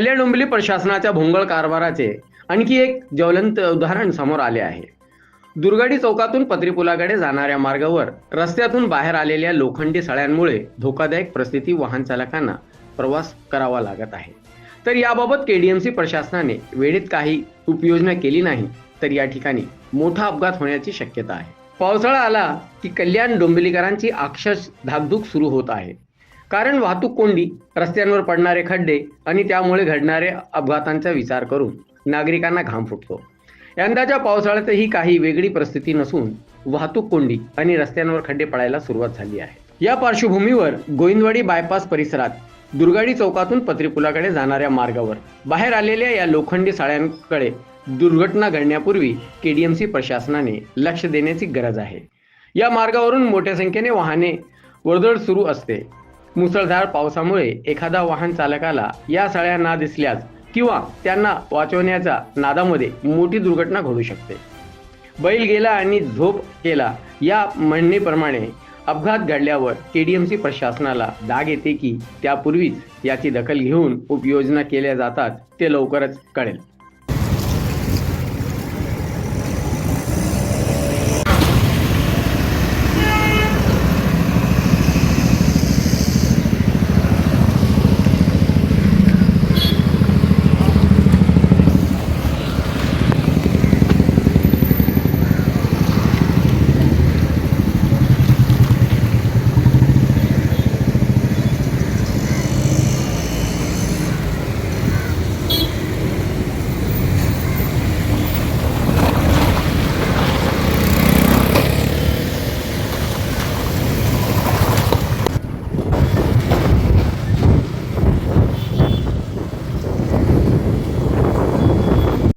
कल्याण डोंबिवली प्रशासनाच्या भोंगळ कारभाराचे आणखी एक ज्वलंत उदाहरण समोर आले आहे. दुर्गाडी चौकातून पत्रीपुलाकडे जाणाऱ्या मार्गावर रस्त्यातून बाहेर आलेल्या लोखंडी सळ्यांमुळे धोकादायक परिस्थिती वाहन चालकांना प्रवास करावा लागत आहे. तर याबाबत केडीएमसी प्रशासनाने वेळेत काही उपाययोजना केली नाही तर या ठिकाणी मोठा अपघात होण्याची शक्यता आहे. पावसाळा आला की कल्याण डोंबिवलीकरांची अक्षरश धाकधूक सुरू होत आहे. कारण वाहतूक कोंडी रस्त्यांवर पडणारे खड्डे आणि त्यामुळे घडणारे अपघातांचा विचार करून नागरिकांना घाम फुटतो. यंदाच्या पावसाळ्यातही काही वेगळी परिस्थिती नसून वाहतूक कोंडी आणि रस्त्यांवर खड्डे पडायला सुरुवात झाली आहे. या पार्श्वभूमीवर गोविंदवाडी बायपास परिसरात दुर्गाडी चौकातून पत्रीपुलाकडे जाणाऱ्या मार्गावर बाहेर आलेल्या या लोखंडी साळ्यांकडे दुर्घटना घडण्यापूर्वी केडीएमसी प्रशासनाने लक्ष देण्याची गरज आहे. या मार्गावरून मोठ्या संख्येने वाहने वर्दळ सुरू असते. मुसळधार पावसामुळे एखादा वाहन चालकाला या सळ्या ना दिसल्यास किंवा त्यांना वाचवण्याच्या नादामध्ये मोठी दुर्घटना घडू शकते. बैल गेला आणि झोप केला या म्हणणेप्रमाणे अपघात घडल्यावर केडीएमसी प्रशासनाला दाग येते की त्यापूर्वीच याची दखल घेऊन उपयोजना केल्या जातात ते लवकरच कळेल.